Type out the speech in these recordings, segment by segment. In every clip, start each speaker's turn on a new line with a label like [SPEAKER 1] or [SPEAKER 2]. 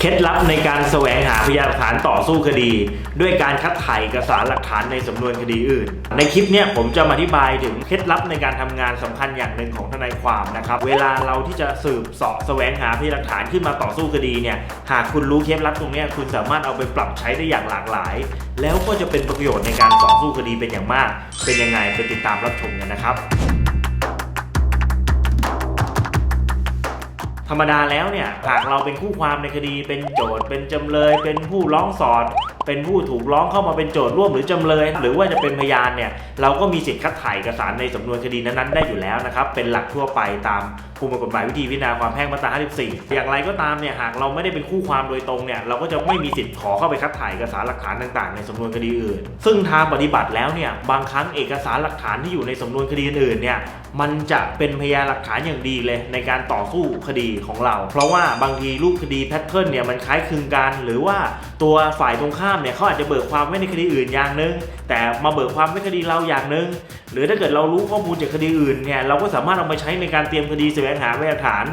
[SPEAKER 1] เคล็ดลับในการแสวงหาพยานหลักฐานต่อสู้คดี ด้วยการคัดถ่ายเอกสารหลักฐานในสำนวนคดีอื่น ในคลิปเนี้ยผมจะมาอธิบายถึงเคล็ดลับในการทำงานสำคัญอย่างหนึ่งของทนายความนะครับเวลาเราที่จะสืบเสาะแสวงหาพยานหลักฐานขึ้นมาต่อสู้คดีเนี่ยหากคุณรู้เคล็ดลับตรงนี้คุณสามารถเอาไปปรับใช้ได้อย่างหลากหลาย แล้วก็จะเป็นประโยชน์ในการต่อสู้คดีเป็นอย่างมาก เป็นยังไงไปติดตามรับชมกันนะครับ ธรรมดาแล้วเนี่ยหากเราเป็นคู่ความในคดีเป็นโจทย์เป็นจำเลยเป็นผู้ร้องสอด เป็นผู้ถูกร้องเข้ามาเป็นโจทย์ร่วมหรือจำเลย หรือว่าจะเป็นพยานเนี่ยเราก็มีสิทธิ์คัดถ่ายเอกสารในสำนวนคดีนั้นๆได้อยู่แล้วนะครับเป็นหลักทั่วไปตามภูมิกฎหมายวิธีพิจารณาความแพ่งมาตรา 54 อย่างไรก็ตามเนี่ยหากเราไม่ได้เป็นคู่ความโดยตรงเนี่ยเราก็จะไม่มีสิทธิ์ขอเข้าไปคัดถ่ายเอกสารหลักฐานต่างๆ ในสำนวนคดีอื่น ซึ่งทางปฏิบัติแล้วเนี่ยบางครั้งเอกสารหลักฐานที่อยู่ในสำนวนคดีอื่นเนี่ยมันจะเป็นพยานหลักฐานอย่างดีเลยในการต่อสู้คดีของเรา เพราะว่าบางทีรูปคดีแพทเทิร์นเนี่ยมันคล้ายคลึงกัน หรือว่าตัวฝ่ายตรงข้ามเนี่ยเขาอาจจะเบิกความไว้ในคดีอื่นอย่างหนึ่งแต่มาเบิกความไว้คดีเราอย่างหนึ่งหรือถ้าเกิดเรารู้ข้อมูลจากคดีอื่นเนี่ยเราก็สามารถเอามาใช้ในการเตรียมคดีแสวงหาพยานฐาน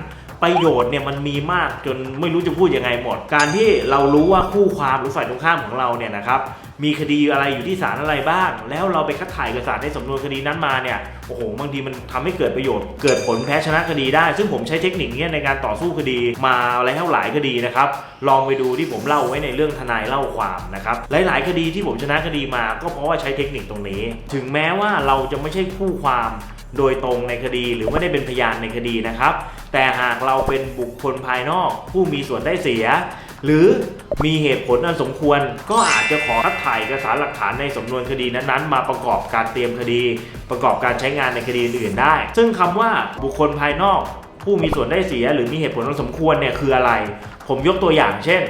[SPEAKER 1] ประโยชน์เนี่ยมันมีมากจนไม่รู้จะพูดยังไงหมด การที่เรารู้ว่าคู่ความหรือฝ่ายตรงข้ามของเราเนี่ยนะครับ มีคดีอะไรอยู่ที่ศาลอะไรบ้าง แล้วเราไปคัดถ่ายเอกสารในสำนวนคดีนั้นมาเนี่ยโอ้โหบางทีมันทำให้เกิดประโยชน์ เกิดผลแพ้ชนะคดีได้ ซึ่งผมใช้เทคนิคนี้ในการต่อสู้คดีมาแล้วหลายคดีนะครับลองไปดูที่ผมเล่าไว้ในเรื่องทนายเล่าความนะครับหลาย ๆ คดีที่ผมชนะคดีมา ก็เพราะว่าใช้เทคนิคตรงนี้ ถึงแม้ว่าเราจะไม่ใช่คู่ความโดยตรงในคดีหรือไม่ได้เป็นพยานในคดีนะครับ แต่หากเราเป็นบุคคลภายนอก ผู้มีส่วนได้เสีย หรือมีเหตุผลอันสมควร ก็อาจจะขอคัดถ่ายเอกสารหลักฐานในสำนวนคดีนั้นๆ มาประกอบการเตรียมคดี ประกอบการใช้งานในคดีอื่นได้ ซึ่งคำว่าบุคคลภายนอก ผู้มีส่วนได้เสีย หรือมีเหตุผลอันสมควรเนี่ยคืออะไร ผมยกตัวอย่างเช่น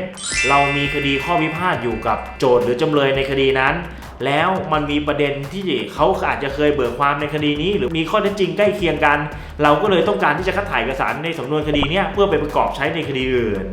[SPEAKER 1] เรามีคดีข้อพิพาทอยู่กับโจทย์หรือจำเลยในคดีนั้น แล้วมันมีประเด็นที่เขาอาจจะเคยเบิกความในคดีนี้ หรือมีข้อเท็จจริงใกล้เคียงกัน เราก็เลยต้องการที่จะคัดถ่ายเอกสารในสำนวนคดีนี้เพื่อไปประกอบใช้ในคดีอื่น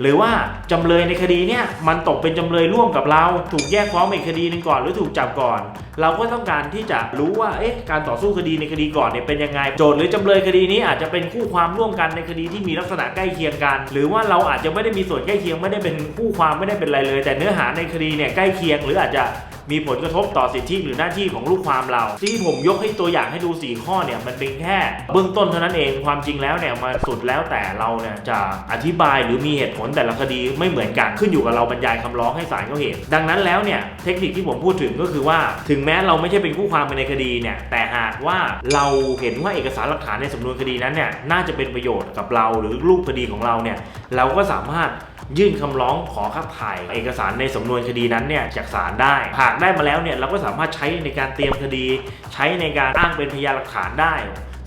[SPEAKER 1] หรือว่าจำเลยในคดีนี้มันตกเป็นจำเลยร่วมกับเรา ถูกแยกฟ้องอีกคดีหนึงก่อนหรือถูกจับก่อน เราก็ต้องการที่จะรู้ว่าเอ๊ะการต่อสู้คดีในคดีก่อนเนี่ยเป็นยังไงโจทย์หรือจำเลยคดีนี้อาจจะเป็นคู่ความร่วมกันในคดีที่มีลักษณะใกล้เคียงกัน หรือว่าเราอาจจะไม่ได้มีส่วนใกล้เคียงไม่ได้เป็นคู่ความไม่ได้เป็นอะไรเลย แต่เนื้อหาในคดีเนี่ยใกล้เคียงหรืออาจจะ มีผลกระทบต่อสิทธิหรือหน้าที่ของลูกความเรา ที่ผมยกให้ตัวอย่างให้ดู 4 ข้อเนี่ยมันเป็นแค่เบื้องต้นเท่านั้นเองความจริงแล้วเนี่ยมาสุดแล้วแต่เราเนี่ยจะอธิบายหรือมีเหตุผลแต่ละคดีไม่เหมือนกันขึ้นอยู่กับเราบรรยายคำร้องให้ศาลเขาเห็น ดังนั้นแล้วเนี่ยเทคนิคที่ผมพูดถึงก็คือว่า ถึงแม้เราไม่ใช่เป็นคู่ความในคดีเนี่ยแต่หากว่าเราเห็นว่าเอกสารหลักฐานในสำนวนคดีนั้นเนี่ยน่าจะเป็นประโยชน์กับเราหรือรูปคดีของเราเนี่ยเราก็สามารถ ยื่นคำร้องขอคัดถ่าย เอกสารในสำนวนคดีนั้นเนี่ยจากศาลได้ หากได้มาแล้วเนี่ยเราก็สามารถใช้ในการเตรียมคดี ใช้ในการอ้างเป็นพยานหลักฐานได้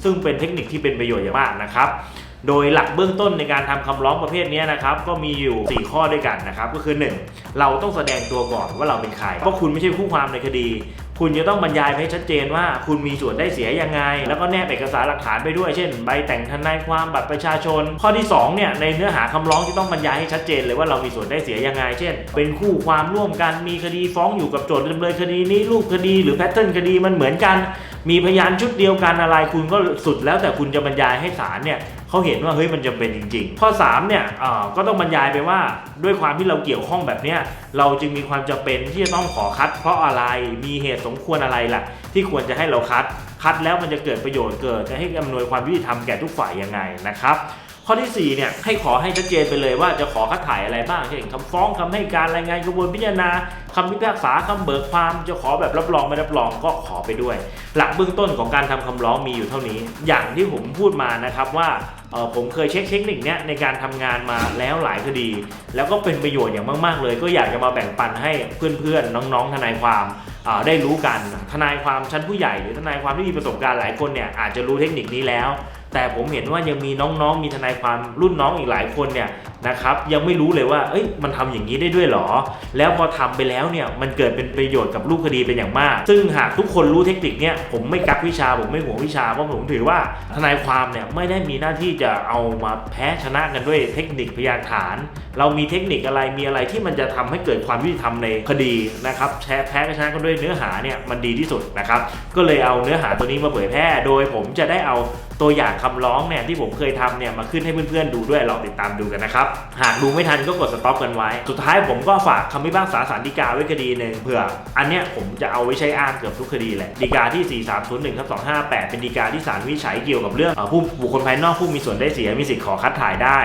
[SPEAKER 1] ซึ่งเป็นเทคนิคที่เป็นประโยชน์อย่างมากนะครับโดยหลักเบื้องต้นในการทำคำร้องประเภทนี้นะครับก็มีอยู่ 4 ข้อด้วยกันนะครับก็คือ 1. เราต้องแสดงตัวก่อนว่าเราเป็นใครเพราะคุณไม่ใช่ผู้ความในคดี คุณจะต้องบรรยายให้ชัดเจนว่า คุณมีส่วนได้เสียยังไง แล้วก็แนบเอกสารหลักฐานไปด้วย เช่น ใบแต่งทนายความบัตรประชาชน ข้อที่2เนี่ยในเนื้อหาคำร้องที่ต้องบรรยายให้ชัดเจนเลยว่าเรามีส่วนได้เสียยังไง เช่น เป็นคู่ความร่วมกันมีคดีฟ้องอยู่กับโจทย์จำเลยคดีนี้รูปคดีหรือแพทเทิร์นคดีมันเหมือนกัน มีพยานชุดเดียวกันอะไรคุณก็สุดแล้วแต่คุณจะบรรยายให้ศาลเนี่ย เขาเห็นว่าเฮ้ยมันจำเป็นจริง ๆ ข้อ3เนี่ยเอ่อก็ต้องบรรยายไปว่าด้วยความที่เราเกี่ยวข้องแบบเนี้ยเราจึงมีความจำเป็นที่จะต้องขอคัด เพราะอะไรมีเหตุสมควรอะไรล่ะ ที่ควรจะให้เราคัด คัดแล้วมันจะเกิดประโยชน์เกิดจะให้อำนวยความยุติธรรมแก่ทุกฝ่ายยังไงนะครับ ข้อที่ 4 เนี่ยให้ขอให้ชัดเจนไปเลยว่าจะขอคัดถ่ายอะไรบ้างเช่นคำฟ้องคำให้การรายงานกระบวนพิจารณาคำพิพากษาคำเบิกความจะขอแบบรับรองไม่รับรองก็ขอไปด้วย หลักเบื้องต้นของการทำคำร้องมีอยู่เท่านี้ อย่างที่ผมพูดมานะครับว่าผมเคยเช็คเทคนิคเนี้ยในการทำงานมาแล้วหลายคดี แล้วก็เป็นประโยชน์อย่างมาก ๆ เลย ก็อยากจะมาแบ่งปันให้เพื่อนๆน้องๆทนายความได้รู้กันทนายความชั้นผู้ใหญ่หรือทนายความที่มีประสบการณ์หลายคนเนี่ยอาจจะรู้เทคนิคนี้แล้ว แต่ผมเห็นว่ายังมีน้องๆ มีทนายความรุ่นน้องอีกหลายคนเนี่ยนะครับยังไม่รู้เลยว่าเอ้ยมันทำอย่างนี้ได้ด้วยหรอ แล้วพอทำไปแล้วเนี่ยมันเกิดเป็นประโยชน์กับรูปคดีเป็นอย่างมาก ซึ่งหากทุกคนรู้เทคนิคเนี่ยผมไม่กักวิชาผมไม่หวงวิชาเพราะผมถือว่าทนายความเนี่ยไม่ได้มีหน้าที่จะเอามาแพ้ชนะกันด้วยเทคนิคพยานฐาน เรามีเทคนิคอะไรมีอะไรที่มันจะทำให้เกิดความยุติธรรมในคดีนะครับแพ้แพ้ชนะกันด้วยเนื้อหาเนี่ยมันดีที่สุดนะครับก็เลยเอาเนื้อหาตัวนี้มาเผยแพร่ โดยผมจะได้เอา ตัวอย่างคำร้องเนี่ยที่ผมเคยทำเนี่ยมาขึ้นให้เพื่อนๆดูด้วยลองติดตามดูกันนะครับ หากดูไม่ทันก็กดสต็อปกันไว้ สุดท้ายผมก็ฝากคำพิพากษาสารดีกาไว้คดีหนึ่งเผื่อ อันเนี้ยผมจะเอาไว้ใช้อ้างเกือบทุกคดีแหละดีกาที่ 4301ทับ258 เป็นดีกาที่ศาลวิจัยเกี่ยวกับเรื่องผู้บุคคลภายนอกผู้มีส่วนได้เสียมีสิทธิ์ขอคัดถ่ายได้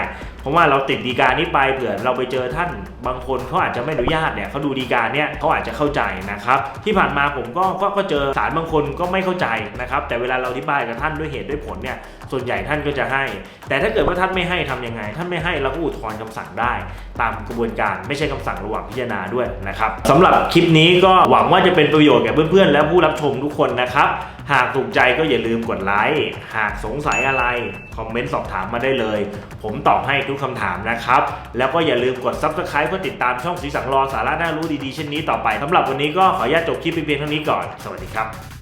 [SPEAKER 1] ราะว่าเราติดดีการนี้ไปเผื่อเราไปเจอท่านบางคนเขาอาจจะไม่อนุญาตเนี่ยเขาดูดีการเนี่ยเขาอาจจะเข้าใจนะครับที่ผ่านมาผมก็ก็ก็เจอสารบางคนก็ไม่เข้าใจนะครับแต่เวลาเราอธิบายกับท่านด้วยเหตุด้วยผลเนี่ยส่วนใหญ่ท่านก็จะให้ แต่ถ้าเกิดว่าท่านไม่ให้ทำยังไง ท่านไม่ให้เราก็อุทธรณ์คำสั่งได้ ตามกระบวนการไม่ใช่คำสั่งระหว่างพิจารณาด้วยนะครับสำหรับคลิปนี้ก็หวังว่าจะเป็นประโยชน์แก่เพื่อนๆและผู้รับชมทุกคนนะครับ หากถูกใจก็อย่าลืมกดไลค์ หากสงสัยอะไร คอมเมนต์สอบถามมาได้เลย ผมตอบให้ทุกคำถามนะครับ แล้วก็อย่าลืมกด Subscribe เพื่อติดตามช่องสีสังรอสาระน่ารู้ดีๆเช่นนี้ต่อไปสำหรับวันนี้ก็ขออนุญาตจบคลิปเพียงเท่านี้ก่อน สวัสดีครับ